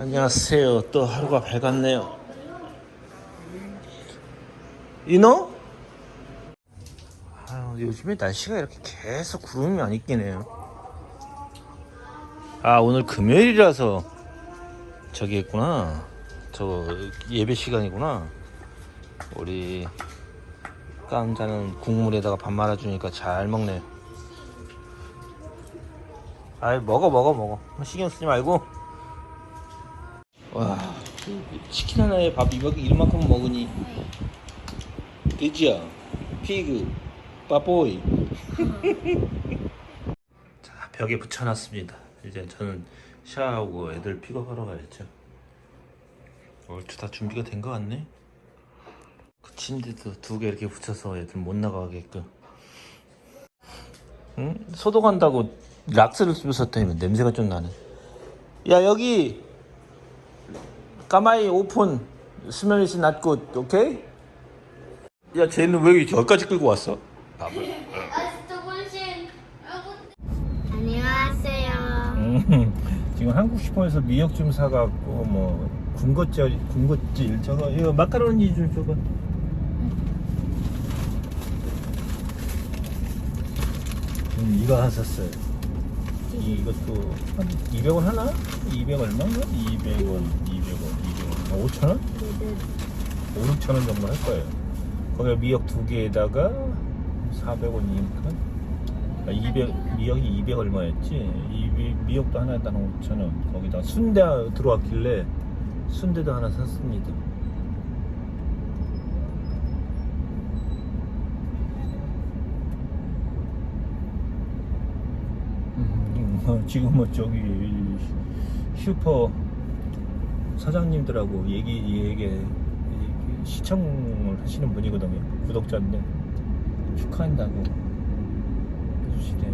안녕하세요. 또 하루가 밝았네요. 이노? 아유, 요즘에 날씨가 이렇게 계속 구름이 안 있기네요. 아, 오늘 금요일이라서 저기 했구나. 저 예배 시간이구나. 우리 깡자는 국물에다가 밥 말아주니까 잘 먹네. 아이, 먹어, 먹어, 먹어. 신경 쓰지 말고. 와 치킨 하나에 밥 이만큼 먹으니. 돼지야 피그 빠보이. 자 벽에 붙여놨습니다. 이제 저는 샤워하고 애들 픽업하러 가야죠. 얼추 다 준비가 된 것 같네? 그 침대도 두 개 이렇게 붙여서 애들 못 나가게끔. 응? 소독한다고 락스를 쓰셨더니 냄새가 좀 나네. 야 여기 까마이 오픈 스멜 is not good, 오케이? 야 쟤는 왜 여기까지 끌고 왔어? 밥을 안녕하세요. 음, 지금 한국 슈퍼에서 미역 좀 사갖고 뭐 군것질 군것질 저거 이거 마카로니 좀 줘봐 음, 이거 하나 샀어요 이것도 한 200원 하나? 200 얼마인가? 200원 200원 200원 5천원? 5, 6천원 정도 할 거예요 거기에 미역 두 개에다가 400원이니까 아, 200, 미역이 200 얼마였지? 이 미, 미역도 하나에 다 5천원 거기다 순대 들어왔길래 순대도 하나 샀습니다 음, 어, 지금 뭐 저기 슈퍼 사장님들하고 얘기 얘기 시청을 하시는 분이거든요. 구독자인데. 축하한다고 해주시대요.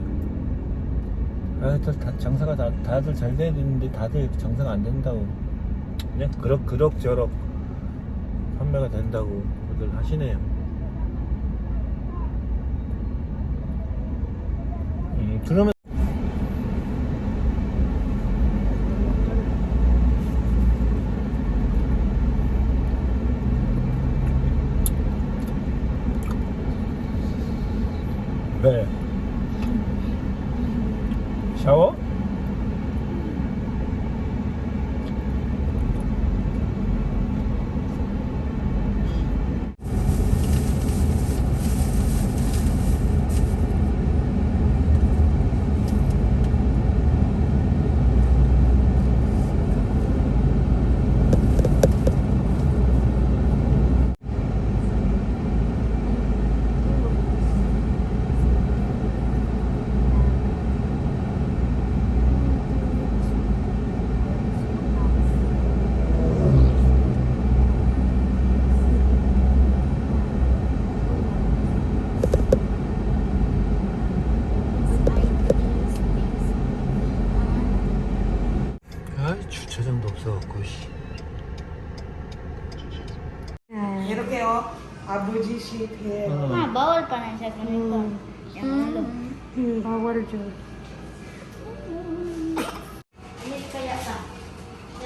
아들 다 장사가 다, 다들 잘 돼야 되는데 다들 장사가 안 된다고. 그냥 그럭 그럭저럭 판매가 된다고 다들 하시네요. 음, 그러면 네. 샤워? 아이 주차장도 없어갖고 씨. 이렇게요. 음.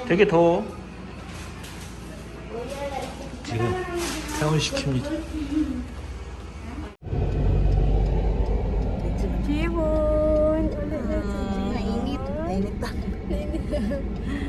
되게 더워. 지금 퇴원시킵니다. 기본. 아, 이미 내렸다.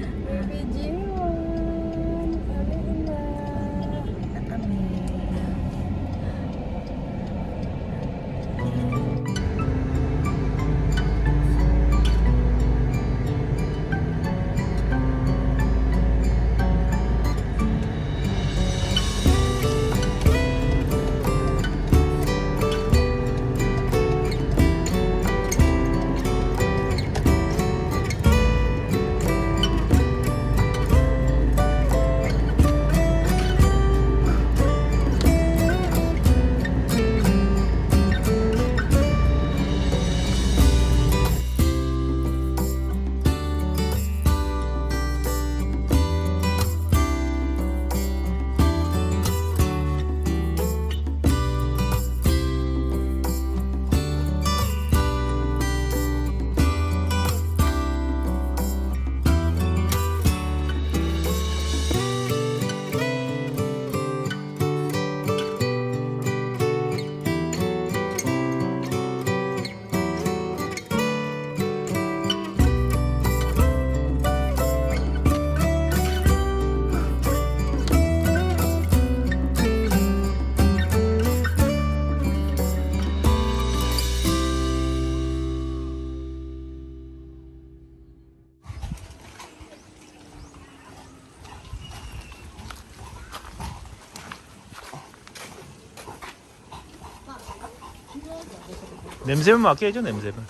냄새만 맡게 해줘 냄새만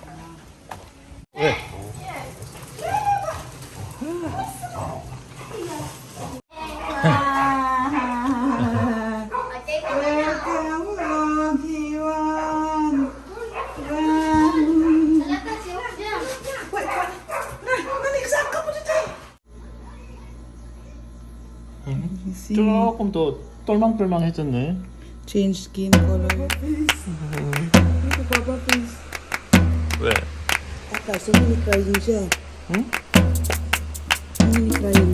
음. 조금 더 똘망똘망해졌네. Change skin color. Papa, please. 왜? So many crying. 응? So many crying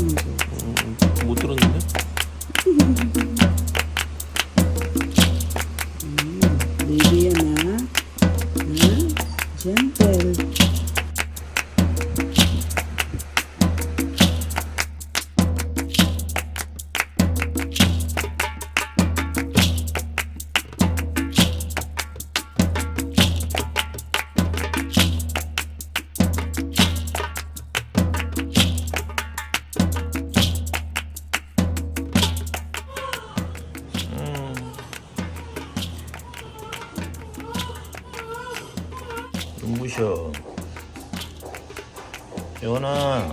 예원아.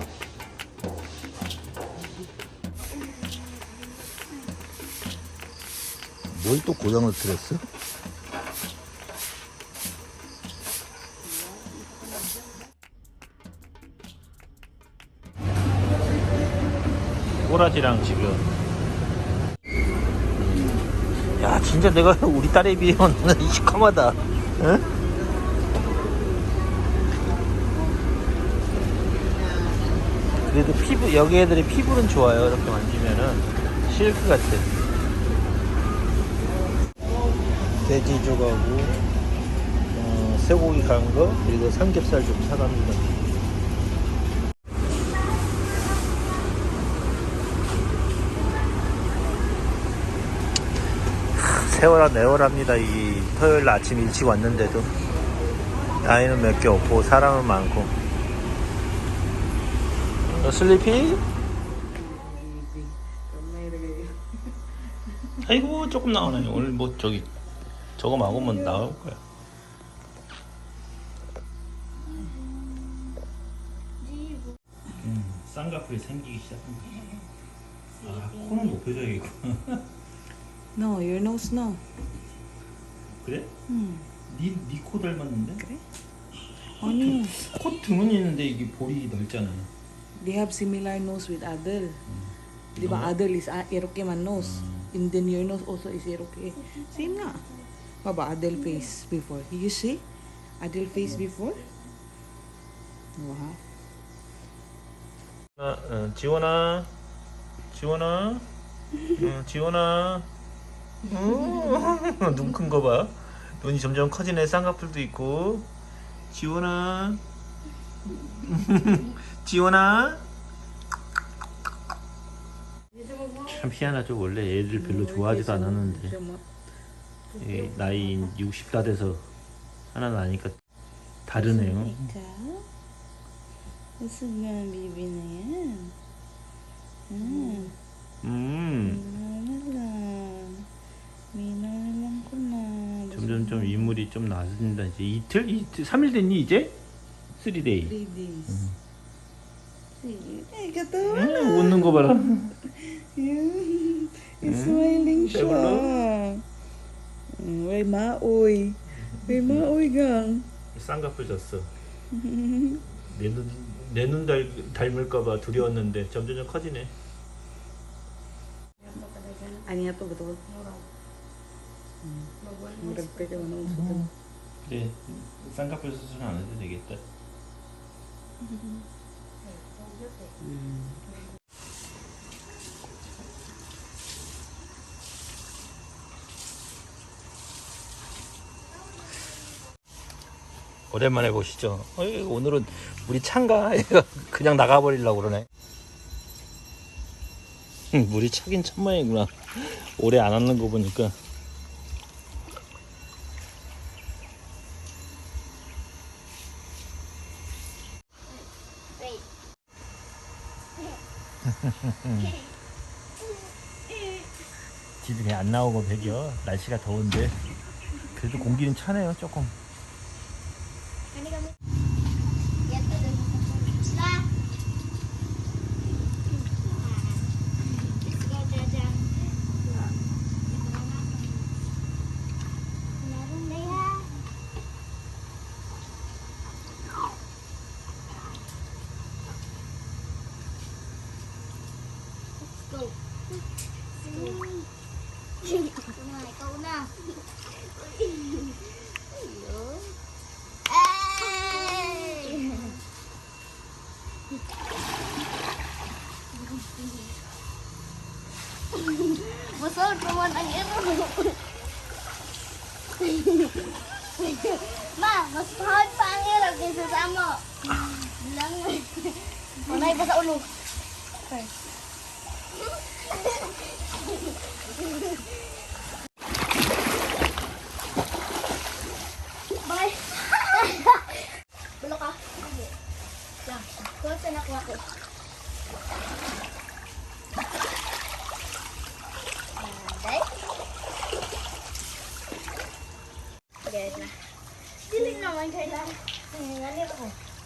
뭘또 고장을 들였어? 꼬라지랑 지금. 야, 진짜 내가 우리 딸에 비하면 시커하다 응? 그래도 피부 여기 애들의 피부는 좋아요. 이렇게 만지면은 실크 같아. 돼지 조가고 어, 쇠고기 간 거 그리고 삼겹살 좀 사갑니다. 하, 세월아 내월합니다. 이 토요일 아침 일찍 왔는데도. 나이는 몇 개 없고 사람은 많고. 너 슬리피? 아이고 조금 나오네 오늘 뭐 저기 저거 먹으면 나올 거야 음, 쌍꺼풀이 생기기 시작한다 아 코는 높여줘야겠구나 No, your nose no. 그래? Hmm. 니, 니코 닮았는데? 그래? 아니, 코 등은 있는데 이게 볼이 넓잖아 they have similar nose with Adel. Di ba Adel is ah, Iroke man nose. And then your nose also is Iroke. Same nga. Baba, Adel face before. You see? Adel face before? Wow. 아, 어, 지원아, 지원아, 어, 지원아. 눈 큰 거 봐. 눈이 점점 커지네. 쌍꺼풀도 있고. 지원아, 지원아. 참 희한하죠. 원래 애들 별로 좋아하지도 않았는데 이 나이 60 다 돼서 하나 나니까 다르네요. 음. Na. 점점 좀 인물이 좀 나아진다 이제 이틀 이틀 3일 됐니 이제? 3데이 Three days. Sige. Ay, kato. 응, 웃는 거 봐라 It's smiling siya. Bebulo? Mm, Way maoy. Way maoy gang. 쌍꺼풀 졌어 내눈내눈 닮을까 봐 두려웠는데 점점 커지네 Anya to betul. Murag ka ka manong sa 그래 쌍꺼풀 수술 안 해도 되겠다 오랜만에 보시죠. 어이, 오늘은 물이 찬가? 얘가 그냥 나가버리려고 그러네. 음, 물이 차긴 찬 모양이구나. 오래 안 왔는 거 보니까. 집이 그냥 안 나오고 배겨 날씨가 더운데. 그래도 공기는 차네요 조금.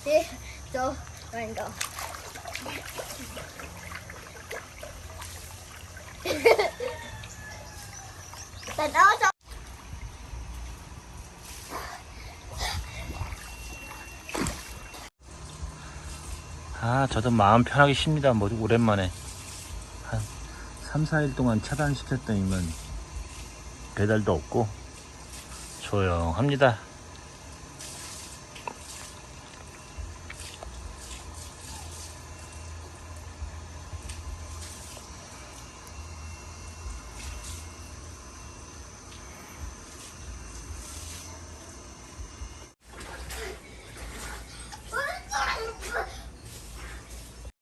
So, run go. Tanaw sa 아, 저도 마음 편하게 쉽니다. 뭐 오랜만에. 한 3, 4일 동안 차단시켰더니만 배달도 없고 조용합니다.